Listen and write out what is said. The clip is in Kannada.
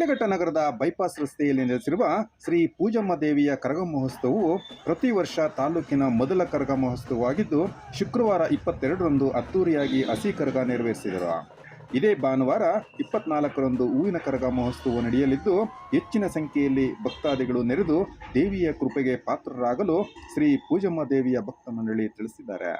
ಶಿಡ್ಲಘಟ್ಟ ನಗರದ ಬೈಪಾಸ್ ರಸ್ತೆಯಲ್ಲಿ ನೆಲೆಸಿರುವ ಶ್ರೀ ಪೂಜಮ್ಮ ದೇವಿಯ ಕರಗ ಮಹೋತ್ಸವವು ಪ್ರತಿ ವರ್ಷ ತಾಲೂಕಿನ ಮೊದಲ ಕರಗ ಮಹೋತ್ಸವವಾಗಿದ್ದು, ಶುಕ್ರವಾರ ಇಪ್ಪತ್ತೆರಡರಂದು ಅದ್ದೂರಿಯಾಗಿ ಹಸಿ ಕರಗ ನೆರವೇರಿಸಿದರು. ಇದೇ ಭಾನುವಾರ ಇಪ್ಪತ್ನಾಲ್ಕರಂದು ಹೂವಿನ ಕರಗ ಮಹೋತ್ಸವ ನಡೆಯಲಿದ್ದು, ಹೆಚ್ಚಿನ ಸಂಖ್ಯೆಯಲ್ಲಿ ಭಕ್ತಾದಿಗಳು ನೆರೆದು ದೇವಿಯ ಕೃಪೆಗೆ ಪಾತ್ರರಾಗಲು ಶ್ರೀ ಪೂಜಮ್ಮ ದೇವಿಯ ಭಕ್ತ ಮಂಡಳಿ ತಿಳಿಸಿದ್ದಾರೆ.